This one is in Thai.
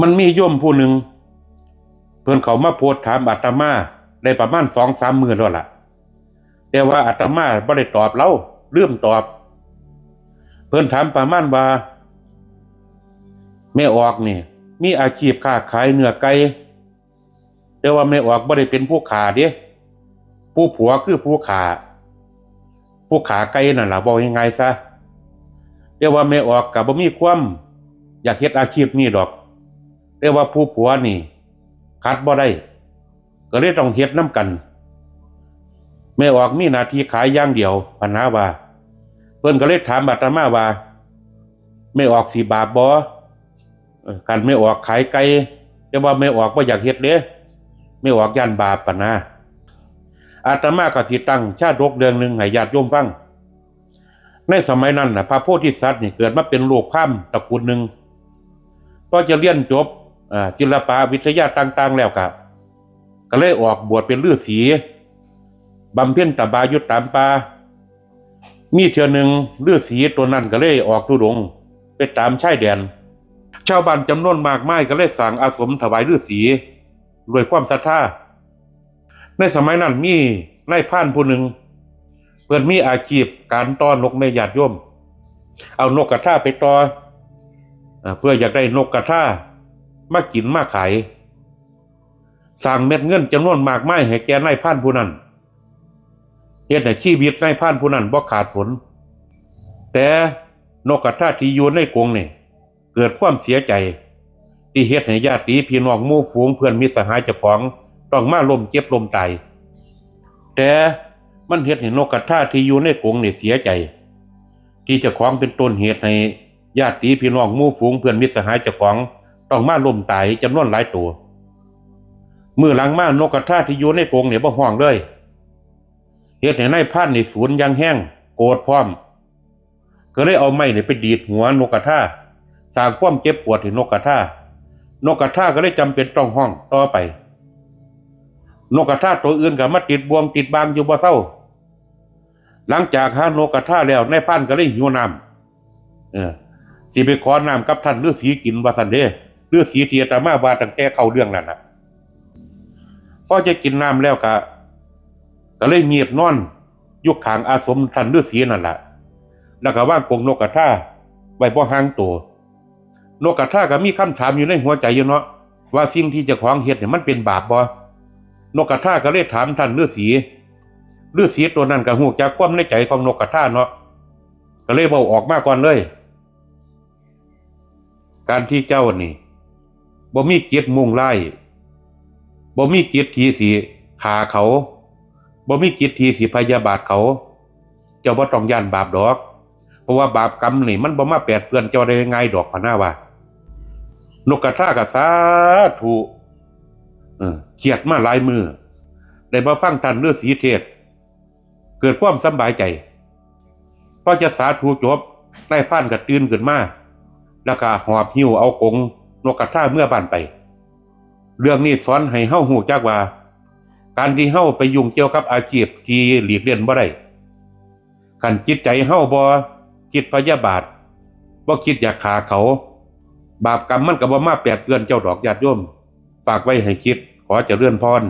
มันมีโยมผู้หนึ่งเพิ่อนเขามาโพสถามอาตมาได้ประมาณสองสามมือแล้วล่ะ แต่ว่าอาตมาบ่ได้ตอบเราลืมตอบ เพิ่อนถามประมาณว่าแม่ออกนี่ มีอาชีพค้าขายเนื้อไก่แต่ว่าแม่ออกบ่ได้เป็นผู้ขาเด้ผู้ผัวคือผู้ขา ผู้ขาไก่นั่นล่ะบอกยังไงซะแต่ว่าแม่ออกกับบ่มีความ อยากเฮ็ดอาชีพนี้ดอก แต่ว่าผู้ผัวนี่คัดบ่ได้ ก็เลยต้องเฮ็ดน้ำกันแม่ออกมีนาทีขายอย่างเดียวปัญหาว่า เพิ่นก็เลยถามอาตมาว่าแม่ออกสิบาปบ่เอ่อกันไม่ออกขายไก่แต่ว่าไม่ออกบ่อยากเฮ็ดเด้ไม่ออกย่านบาปปะนะอาตมาก็สิตั้งชาดกเรื่องหนึ่งให้ญาติโยมฟัง ในสมัยนั้นนะพระโพธิสัตว์นี่เกิดมาเป็นลูกพรามตระกูลหนึ่งพอจะเรียนจบ ศิลปะวิทยาต่างๆ แล้วก็ก็เลยออกบวชเป็นฤาษีบำเพ็ญตบายุตตามป่ามีเทื่อหนึ่งฤาษีตัวนั้นก็เลยออกทุดงไปตามชายแดน ชาวบ้านจำนวนมากมายก็เลยสั่งอาสมถวายฤาษีด้วยความศรัทธาในสมัยนั้นมีนายพรานผู้หนึ่งเพื่อนมีอาชีพการต้อนนกในญาติโยม เอานกกระทาไปตอ่อเพื่ออยากได้นกกระทา มากินมาขายสั่งเม็ดเงินจำนวนมากมายให้แก่นายพรานผู้นั้นเหตุให้ชีวิตนายพรานผู้นั้นบ่ขาดสนแต่นกกระทาที่อยู่ในกรงนี่เกิดความเสียใจ ที่เฮ็ดให้ญาติพี่น้องมู่ฝูงเพื่อนมิสหายเจ้าของต้องมาลมเจ็บลมตายแต่มันเฮ็ดให้นกกระทาที่อยู่ในกรงนี่เสียใจ ที่เจ้าของเป็นต้นเหตุให้ญาติพี่น้องมู่ฝูงเพื่อนมิสหายเจ้าของ ต้องมาลมตายจำนวนหลายตัว มือหลังมานกกระทาที่อยู่ในกรงเนี่บ่ฮ้องเลยเฮ็ดให้นายพรานนี่สูญอยังแห้งโกรธพร้อม ก็เลยเอาไม้นี่ไปดีดหัวนกกระทาสร้างความเจ็บปวดให้นกกระทานกกระทาก็เลยจำเป็นต้องห้องต่อไป นกกระทาตัวอื่นก็มาติดบวงติดบางอยู่บ่เศร้า หลังจากหานกกระทาแล้วนายพันก็เลยหิวน้ำเออสิไปขอน้ำกับท่านฤาษีกินว่าสันเด้ ฤาษีเทียตามาว่าตั้งแต่เข้าเรื่องแล้วนะพอจะกินน้ำแล้วก็ก็เลยเงียบนอนยุคขางอาสมท่านฤาษีนั่นแหละแล้วก็ว่างกงนกกระทาไว้บ่ห่างตัวนกกระทาก็มีคำถามอยู่ในหัวใจอยู่เนาะว่าสิ่งที่จ้าของเฮ็ดเนี่ยมันเป็นบาปบ่นกกระทาก็เลยถามท่านฤาษีฤาษีตัวนั้นก็ฮู้จักความในใจของนกกระทาเนาะก็เลยเว้าออกมาก่อนเลย การที่เจ้านี่ บ่มีเกียรติมุ่งไล่บ่มีเกียรติที่สิฆ่าเขาบ่มีเกียรติที่สิพยาบาทเขา เจ้าบ่ต้องย่านบาปดอก เพราะว่าบาปกรรมนี่มันบ่มาแปดเปื้อนเจ้าได้ง่ายดอกพะน้าว่านกกระทากะสาธุเออเครียดมาหลายมือได้มาฟังท่านฤาษีเทศ เกิดความสบายใจพอจะสาธุจบนายพรานก็ตื่นขึ้นมาแล้วก็หอบหิ้วเอากง นกกระทาเมื่อบ้านไป เรื่องนี้สอนให้เฮ้าหูจักว่า การที่เฮ้าไปยุ่งเกี่ยวกับอาชีพที่หลีกเลี่ยงบ่ได้กันจิตใจเฮ้าบ่คิดพยาบาทบ่คิดอยากฆ่าเขา บาปกรรมมันกับ่มาแปดเกือนเจ้าดอกญาติโยม ฝากไว้ให้คิดขอจะเลื่อนพร